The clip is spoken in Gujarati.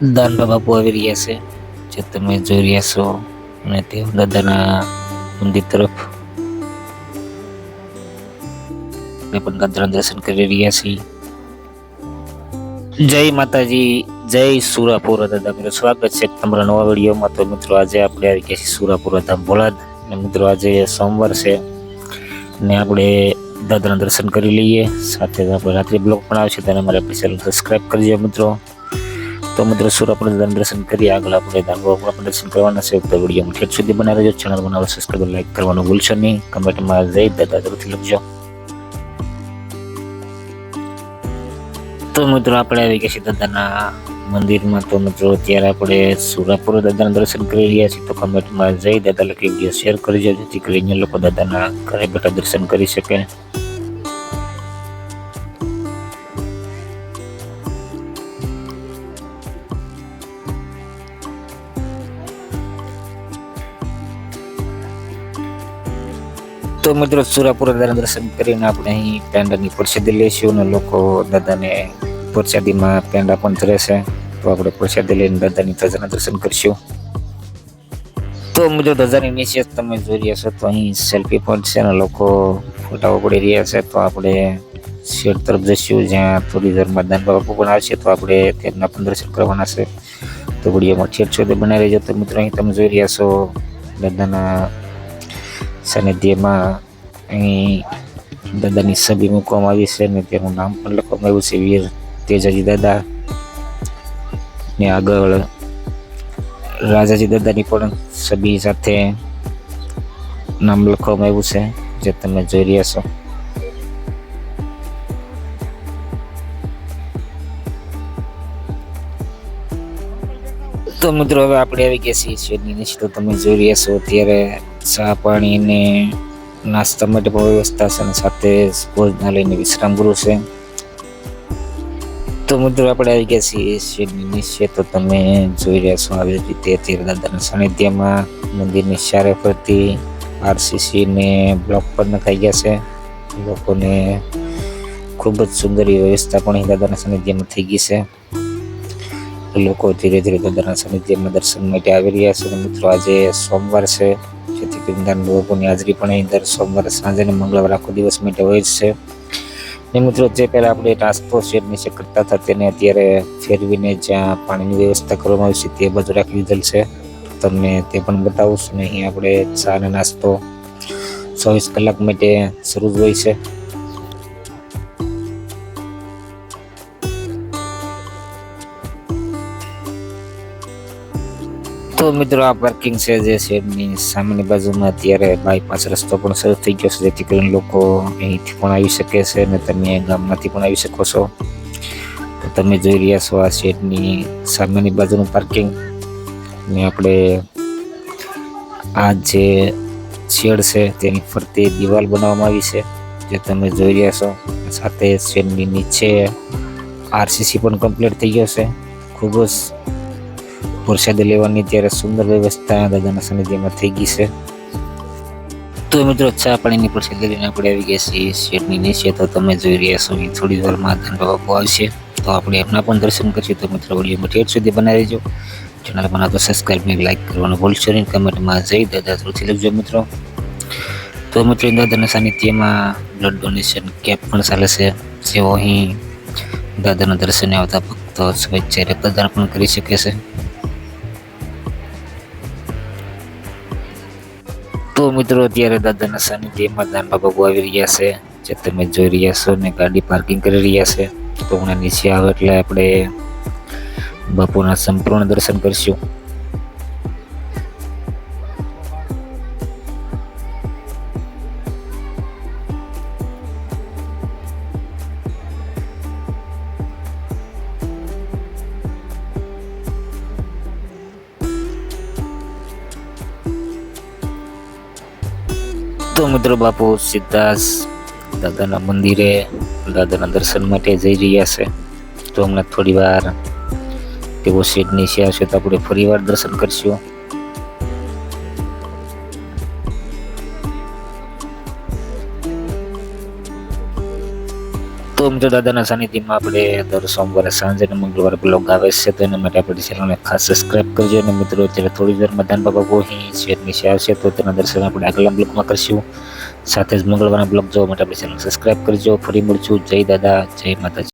દાનબા બાપુ આવી રહ્યા છે. જે તમે જોઈ રહ્યા છો અને તે દાદાના મંદિર તરફ. પણ દાદાના દર્શન કરી રહ્યા છીએ. જય માતાજી, જય સુરાપુરા દાદા. મિત્રો સ્વાગત છે તમારા નવા વિડીયોમાં. તો મિત્રો, આજે આપણે આવી ગયા છીએ સુરાપુરા ધામ ભોલાદ. અને મિત્રો, આજે સોમવાર છે. ને આપણે દાદાના દર્શન કરી લઈએ. સાથે આપણે રાત્રિ બ્લોગ પણ આવશે. તેને અમારે આપણી ચેનલ સબસ્ક્રાઈબ કરજો મિત્રો. તો મિત્રો દાદાના દર્શન કરીએ? આગળ આપણે દાનવા આપણે દર્શન કરવાના છે. તો વિડીયોમાં ઠેઠ સુધી બનાવી રહેજો ચેનલ બનાવો સબસ્ક્રાઈબ લાઈક કરવાનું ભૂલશો નહીં. કમેન્ટમાં જય દાદા જરૂરથી લખજો. તો મિત્રો, આપણે આવી ગયા છીએ દાદાના મંદિરમાં. તો મિત્રો, અત્યારે આપણે સુરાપુર દાદાના દર્શન કરી રહ્યા છીએ. તો કમેન્ટમાં જઈ દાદા લખી વીડિયો શેર કરજો જેથી કરીને લોકો દાદાના ઘરે બેઠા દર્શન કરી શકે. તો મિત્રો સુરાપુરા દાદાના દર્શન કરીને આપણે અહીં પેંડાની પ્રસાદી લઈશું અને લોકો દાદાને પ્રસાદીમાં પેંડા પણ ધરે છે તો આપણે પ્રસાદી લઈને દાદાની ધજાના દર્શન કરીશું. તો મિત્રો ધજાની નીચે તમે જોઈ રહ્યા છો તો અહીં સેલ્ફી પોઈન્ટ છે અને લોકો ફોટાઓ પડી રહ્યા છે. તો આપણે શેડ તરફ જઈશું, જ્યાં થોડી દેરમાં દાન બાપુ પણ આવશે. તો આપણે તેમના પણ દર્શન કરવાના છે. તો વિડીયોમાં છેડ છોડે બનાવી રહેજો તો મિત્રો અહીં તમે જોઈ રહ્યા છો દાદાના સાનિધ્યમાં અહીં દાદાની છબી મૂકવામાં આવી છે અને તેનું નામ પણ લખવામાં આવ્યું છે વીર તેજાજી દાદા ને આગળ રાજાજી દાદાની પણ છબી સાથે નામ લખવામાં આવ્યું છે જે તમે જોઈ રહ્યા છો તો મિત્રો હવે આપણે આવી ગયા છીએ શેડની નીચે. તો તમે જોઈ રહ્યા છો અત્યારે ચા પાણી અને નાસ્તા માટે પણ વ્યવસ્થા છે અને સાથે ભોજનાલયની વિશ્રામ ગૃહ છે. તો મિત્રો આપણે આવી ગયા છીએ શેડની નીચે. તો તમે જોઈ રહ્યા છો આવી રીતે અત્યારે દાદાના સાનિધ્યમાં મંદિરની ચારે ફરતી આરસીસી ને બ્લોક પર નખાઈ ગયા છે. લોકોને ખૂબ જ સુંદર વ્યવસ્થા પણ દાદાના સાનિધ્યમાં થઈ ગઈ છે. લોકો ધીરે ધીરે દાદાના સાનિધ્યમાં દર્શન માટે આવી રહ્યા છે અને મિત્રો, આજે સોમવાર છે. જેથી કરીને લોકોની હાજરી પણ અહીં દર સોમવારે સાંજે અને મંગળવાર આખો દિવસ માટે હોય જ છે. ને મિત્રો, જે પહેલાં આપણે ટ્રાન્સપોર્ટ શેડ નીચે કરતા હતા, તેને અત્યારે ફેરવીને જ્યાં પાણીની વ્યવસ્થા કરવામાં આવી છે, તે બાજુ રાખી દીધેલ છે. તમને તે પણ બતાવું છું અહીં આપણે ચા અને નાસ્તો ચોવીસ કલાક માટે શરૂ જ હોય છે. તો મિત્રો આ પાર્કિંગ છે જે શેડની સામેની બાજુમાં અત્યારે બાયપાસ રસ્તો પણ શરૂ થઈ ગયો છે, જેથી કરીને લોકો અહીંથી પણ આવી શકે છે અને તમે ગામમાંથી પણ આવી શકો છો. તો તમે જોઈ રહ્યા છો આ શેડની સામેની બાજુનું પાર્કિંગ ને આપણે આ જે શેડ છે તેની ફરતે દિવાલ બનાવવામાં આવી છે, જે તમે જોઈ રહ્યા છો. સાથે શેડની નીચે આરસીસી પણ કમ્પ્લીટ થઈ ગયો છે. ખૂબ જ પ્રસાદ લેવાની ત્યારે સુંદર વ્યવસ્થા દાદાના સાનિધ્યમાં થઈ ગઈ છે. તો મિત્રો ચા પાણીની પ્રસાદ લઈને આપણે આવી ગયા છીએ શેઠની નીચે. તો તમે જોઈ રહ્યા છો, અહીં થોડી વારમાં ધન બાપુ આવશે. તો આપણે એમના પણ દર્શન કરીશું. તો મિત્રો વીડિયો ઠેઠ સુધી બનાવી દેજો. ચેનલ બનાવતો સબસ્ક્રાઈબ ને લાઈક કરવાનું ભૂલશો નહીં. કમેન્ટમાં જઈ દાદા જરૂરથી લખજો મિત્રો. તો મિત્રો દાદાના સાનિધ્યમાં બ્લડ ડોનેશન કેમ્પ પણ ચાલે છે. જેઓ અહીં દાદાના દર્શને આવતા ભક્તો સ્વેચ્છાએ રક્તદાન પણ કરી શકે છે. તો મિત્રો, અત્યારે દાદાના સાનિધ્યમાં દાન બાબા આવી રહ્યા છે. જે તમે જોઈ રહ્યા છો ને, ગાડી પાર્કિંગ કરી રહ્યા છે. તો હમણાં નીચે આવે એટલે આપણે બાપુના સંપૂર્ણ દર્શન કરીશું. તો મિત્રો બાપુ સીધા દાદાના મંદિરે, દાદાના દર્શન માટે જઈ રહ્યા છે. તો હમણાં થોડી વાર તેઓ શેડ નીચે આવશે તો આપણે ફરી વાર દર્શન કરશું. તો મિત્રો દાદાના સાનિધ્યમાં આપણે દર સોમવારે સાંજે અને મંગળવારે બ્લોગ આવે છે, તો એના માટે આપણી ચેનલને ખાસ સબસ્ક્રાઇબ કરજો અને મિત્રો અત્યારે થોડી વારમાં દાન બાબા ગોહી શેર નીચે આવશે, તો તેના દર્શન આપણે આગલા બ્લોગમાં કરશું. સાથે જ મંગળવારના બ્લોગ જોવા માટે આપણી ચેનલ સબસ્ક્રાઈબ કરજો. ફરી મળશું. જય દાદા, જય માતાજી.